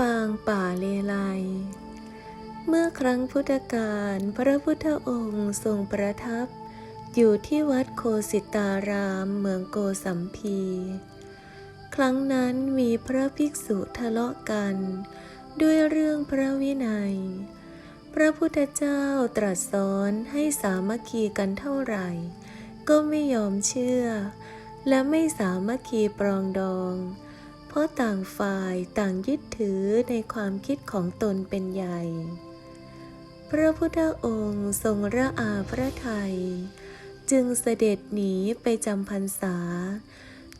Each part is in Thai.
ปางป่าเลไลเมื่อครั้งพุทธกาลพระพุทธองค์ทรงประทับ อยู่ที่วัดโคสิตารามเมืองโกสัมพี ครั้งนั้นมีพระภิกษุทะเลาะกัน ด้วยเรื่องพระวินัย พระพุทธเจ้าตรัสสอนให้สามัคคีกันเท่าไหร่ ก็ไม่ยอมเชื่อ และไม่สามัคคีปรองดองเราะต่างฝ่ายต่างยึดถือในความคิดของตนเป็นใหญ่ พระพุทธองค์ทรงระอาพระทัยจึงเสด็จหนีไปจำพรรษา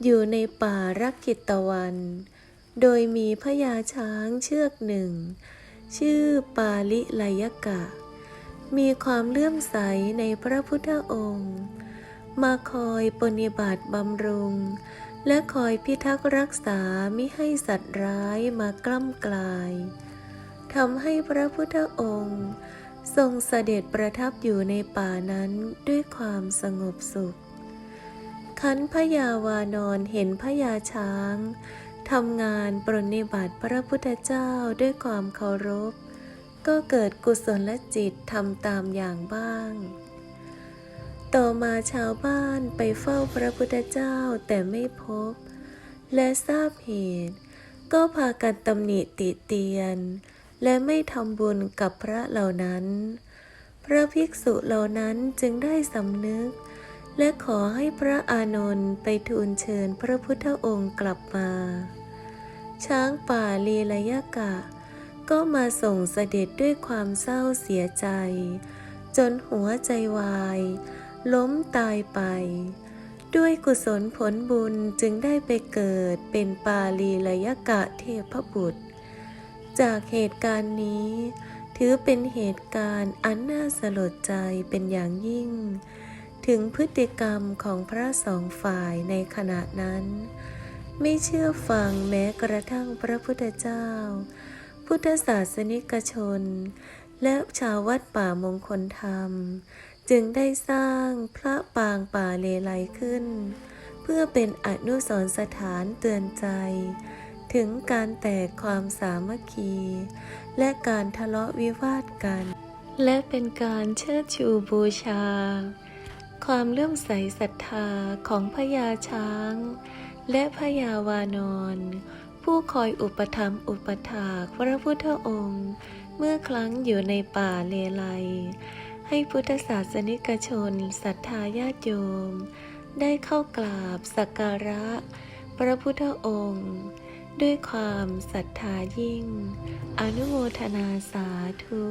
อยู่ในป่ารักกิตวัน โดยมีพญาช้างเชือกหนึ่ง ชื่อปาลิไลยกะ มีความเลื่อมใสในพระพุทธองค์ มาคอยปฏิบัติบำรุง และคอยพิทักษ์รักษามิให้สัตว์ร้ายมากล้ำกลายทำให้พระพุทธองค์ ทรงเสด็จประทับอยู่ในป่านั้นด้วยความสงบสุข ขันพยาวานอนเห็นพญาช้างทำงานปรนนิบัติพระพุทธเจ้าด้วยความเคารพ ก็เกิดกุศลจิตทำตามอย่างบ้าง ต่อมาชาวบ้านไปเฝ้าพระพุทธเจ้าแต่ไม่พบ และทราบเหตุ ก็พากันตำหนิติเตียน และไม่ทำบุญกับพระเหล่านั้น พระภิกษุเหล่านั้นจึงได้สำนึก และขอให้พระอานนท์ไปทูลเชิญพระพุทธองค์กลับมา ช้างป่าลีลยกะ ก็มาส่งเสด็จด้วยความเศร้าเสียใจ จนหัวใจวาย ล้มตายไป ด้วยกุศลผลบุญจึงได้ไปเกิดเป็นปาลีลยกะเทพบุตร จากเหตุการณ์นี้ ถือเป็นเหตุการณ์อันน่าสลดใจเป็นอย่างยิ่ง ถึงพฤติกรรมของพระสองฝ่ายในขณะนั้น ไม่เชื่อฟังแม้กระทั่งพระพุทธเจ้า พุทธศาสนิกชนและชาววัดป่ามงคลธรรม จึงได้สร้างพระปางป่าเลไลขึ้น เพื่อเป็นอนุสรสถานเตือนใจ ถึงการแตกความสามัคคี และการทะเลาะวิวาทกัน และเป็นการเชิดชูบูชา ความเลื่อมใสศรัทธาของพญาช้าง และพญาวานอนผู้คอยอุปถัมอุปถากพระพุทธองค์ เมื่อครั้งอยู่ในป่าเลไล ให้พุทธศาสนิกชนศรัทธาญาติโยม ได้เข้ากราบสักการะ พระพุทธองค์ ด้วยความศรัทธายิ่ง อนุโมทนาสาธุ